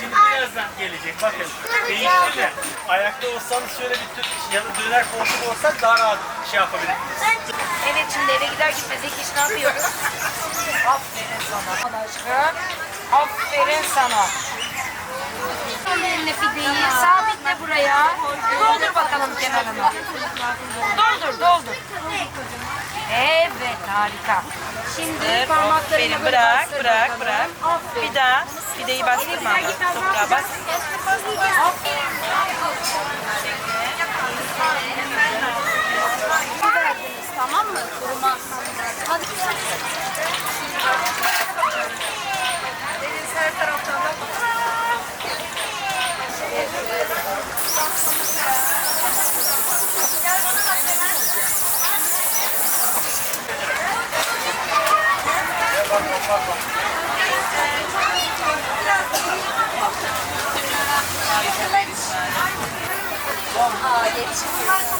Şimdi birazdan gelecek bakın. Değişti de ayakta olsanız şöyle bir tür ya da döner koltuk olsak daha rahat şey yapabilirsiniz. Evet şimdi eve gider gitmez ilk iş ne yapıyoruz? Aferin sana. Allah aşkına. Aferin sana. Ellerine fideyi sabitle buraya. Doldur bakalım kenarına. Doldur doldur. Evet harika. Şimdi parmaklarını Aferin böyle bırak bırak bakalım. bırak. Aferin. Bir daha pideyi bastırma. Toprağa bas. verdiniz tamam mı? Kurumaz. Hadi. Deniz her taraftan da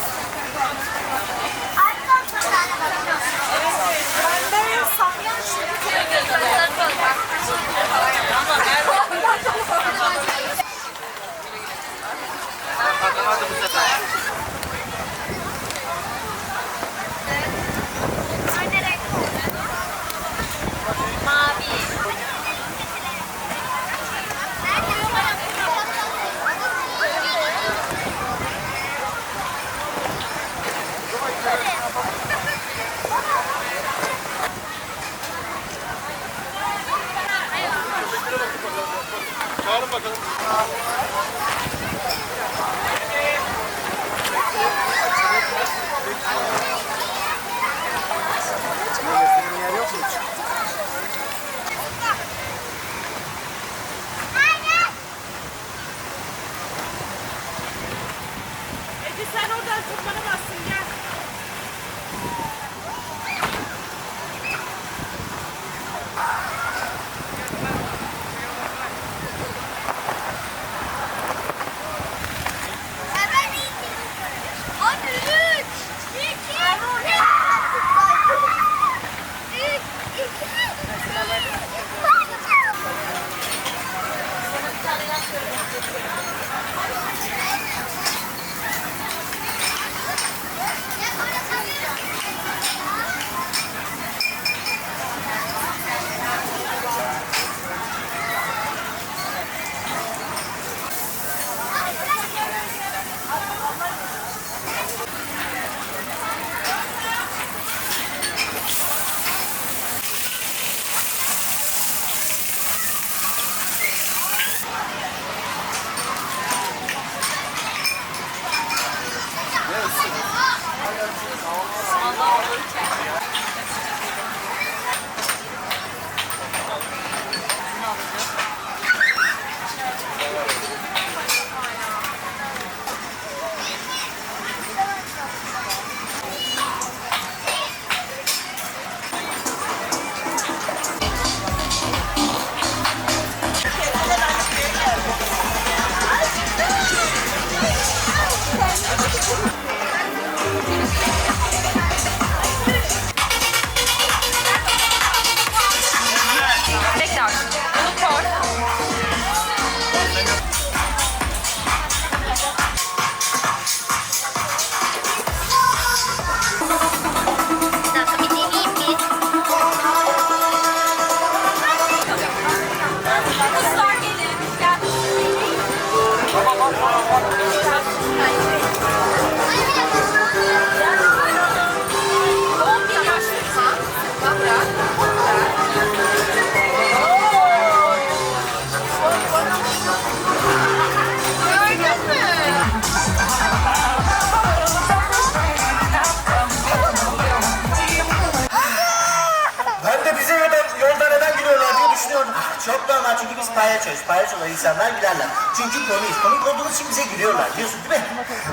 Çünkü biz palyaçoyuz. Palyaçolar insanlar gülerler. Çünkü komiyiz. Komik olduğumuz için bize gülüyorlar. Biliyorsun değil mi?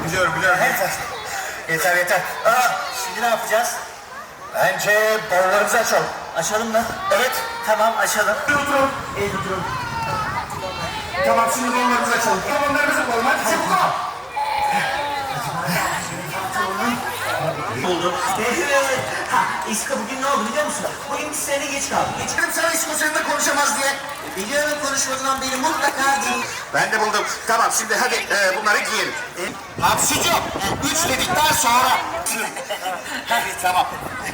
Biliyorum biliyorum. Yeter. Yeter yeter. Aa, şimdi ne yapacağız? Bence bavullarımızı açalım. Açalım mı? Evet. Tamam açalım. Oturun. İyi oturun. Tamam şimdi bavullarımızı açalım. Bavullarımızı koyalım. Hadi çabuk ol. Oldu. Ha, İska bugün ne oldu biliyor musun? Bugün bir sene geç kaldık. Geçelim sana İsmail seninle konuşamaz diye. E, biliyorum konuşmadığından beri mutlaka değil. Ben de buldum. Tamam şimdi hadi e, bunları giyelim. E, Hapşucu. Üç dedikten sonra. evet tamam.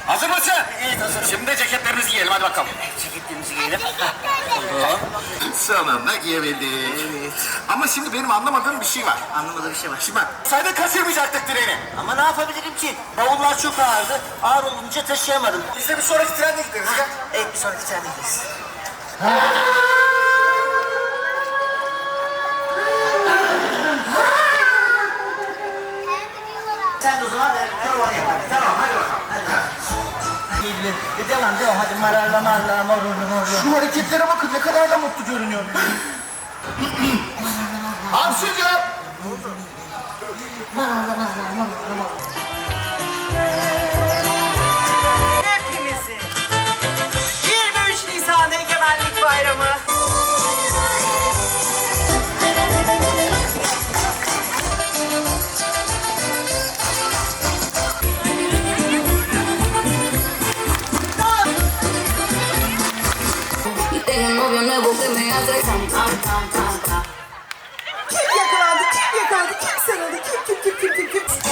Hazır mısın? Evet hazırım. Şimdi de ceketlerimizi giyelim hadi bakalım. Ceketlerimizi giyelim. Sonunda giyebildik. Evet. Ama şimdi benim anlamadığım bir şey var. Anlamadığım bir şey var. Şimdi bak. Sayda kaçırmayacaktık treni. Ama ne yapabilirim ki? Bavullar çok ağırdı. Ağır olunca taşıyamadım. Biz de bir sonraki trende gideriz ya. Evet bir sonraki trende gideriz. Sen de o zaman provanı yap. Tamam hadi bakalım. Hadi. E, devam devam hadi mararla marla morurlu morurlu. Şu hareketlere bakın ne kadar da mutlu görünüyor. Hamsici! Hepimizi. Un novio nuevo que me hace tam tam tam tam tam. Kim yakalandı? Kim yakalandı? Kim sarıldı? Kim kim kim kim kim kim?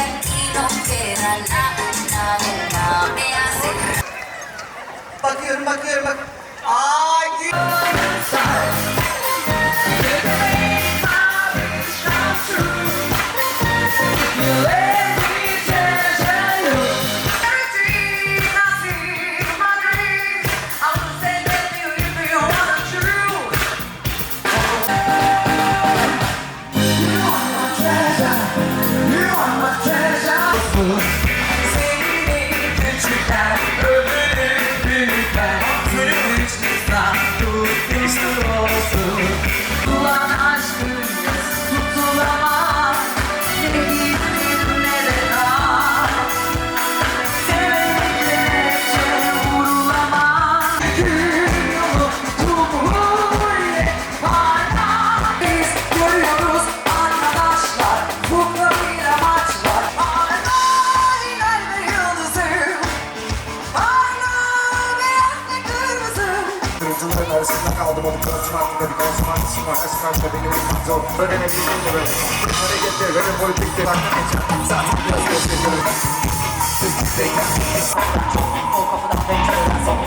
Bakıyorum bakıyorum bak. Ay Görüyoruz Kırmızıların arasında kaldım onun kanatına altında bir konsumansiyum var Her karşıda benim elim zor. Öğrenebildiğim de böyle Hareketler ve politikte Farklı geçer Zaten biraz gösteriyorum. Türkiye'deyken O kapıdan pencereden son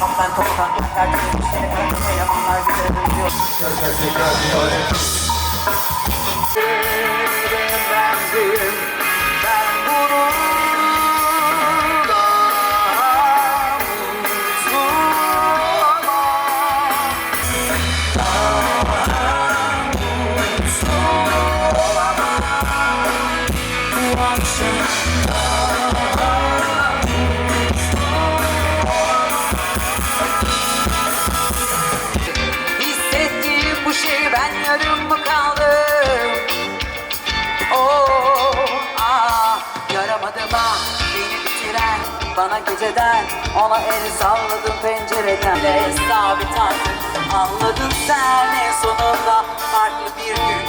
Tam ben topadan Herkes seni karakter yamanlar güzel duyuyor Tekrar tekrar Bana geceden ona el salladım pencereden. De sabit anladın sen en sonunda Farklı bir gün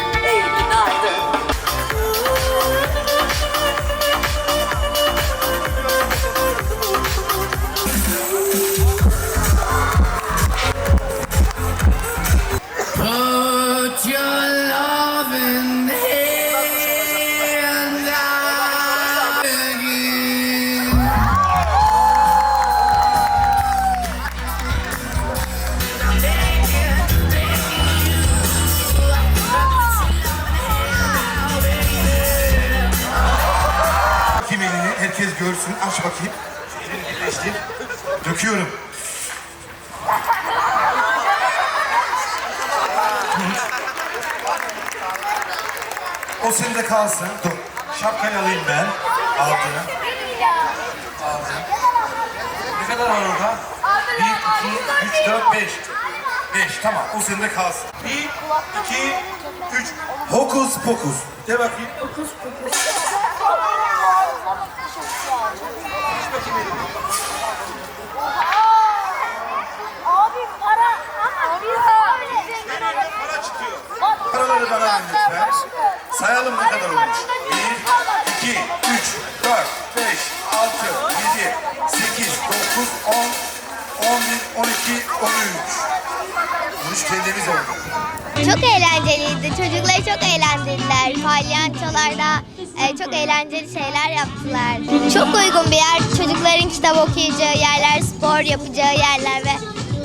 herkes görsün aç bakayım Elini birleştir Döküyorum O sende kalsın. Dur. Şapkayı alayım ben. Aldım. Aldım. Ne kadar var orada? Bir, iki, üç, dört, beş. Beş, tamam. O sende kalsın. Bir, iki, üç. Hokus pokus. De bakayım. Abi para ama biz öyle zengin Para çıkıyor. Paraları bana verin. Sayalım ne kadar olmuş. Bir, iki, üç, dört, beş, altı, yedi, sekiz, dokuz, on, 13 kendimiz olduk. Çok eğlenceliydi. Çocuklar çok eğlendirdiler. Palyançolarda e, çok eğlenceli şeyler yaptılar. Çok uygun bir yer. Çocukların kitap okuyacağı yerler, spor yapacağı yerler ve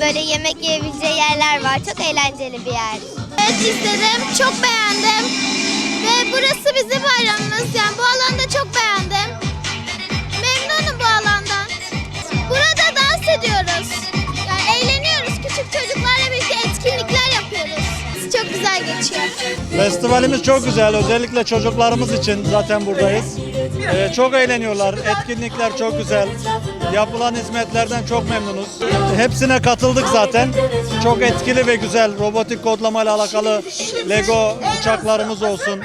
böyle yemek yiyebileceği yerler var. Çok eğlenceli bir yer. Evet istedim. Çok beğendim. Ve burası bizim bayramımız. Yani bu alanı da çok beğendim. Memnunum bu alandan. Burada dans ediyoruz. Güzel geçiyor. Festivalimiz çok güzel. Özellikle çocuklarımız için zaten buradayız. Ee, çok eğleniyorlar. Etkinlikler çok güzel. Yapılan hizmetlerden çok memnunuz. Hepsine katıldık zaten. Çok etkili ve güzel. Robotik kodlamayla alakalı Lego uçaklarımız olsun.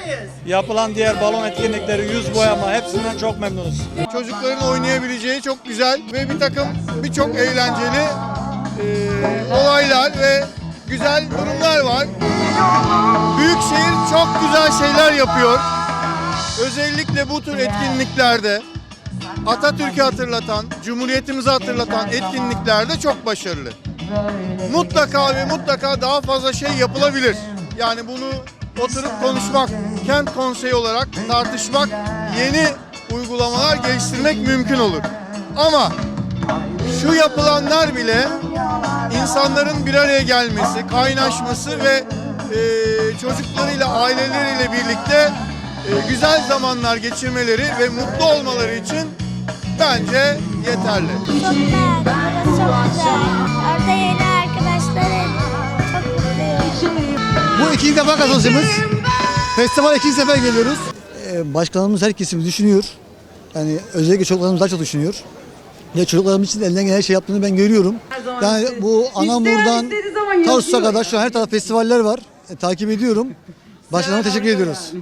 Yapılan diğer balon etkinlikleri, yüz boyama hepsinden çok memnunuz. Çocukların oynayabileceği çok güzel ve bir takım birçok eğlenceli e, olaylar ve güzel durumlar var. Büyükşehir çok güzel şeyler yapıyor. Özellikle bu tür etkinliklerde Atatürk'ü hatırlatan, Cumhuriyetimizi hatırlatan etkinliklerde çok başarılı. Mutlaka ve mutlaka daha fazla şey yapılabilir. Yani bunu oturup konuşmak, kent konseyi olarak tartışmak, yeni uygulamalar geliştirmek mümkün olur. Ama şu yapılanlar bile insanların bir araya gelmesi, kaynaşması ve e, çocuklarıyla, aileleriyle birlikte e, güzel zamanlar geçirmeleri ve mutlu olmaları için bence yeterli. Çok beğendim. Burası çok güzel. Orada yeni arkadaşlarım. Çok mutluyum. Bu ikinci defa katılışımız. Festival ikinci sefer geliyoruz. Ee, Başkanımız her kesimi düşünüyor. Yani özellikle çocuklarımız daha çok düşünüyor. Ya çocuklarımız için elinden gelen her şey yaptığını ben görüyorum. Yani bu Anamur'dan Tarsus'a kadar şu an her taraf festivaller var. E, takip ediyorum. Başkanıma teşekkür ediyoruz.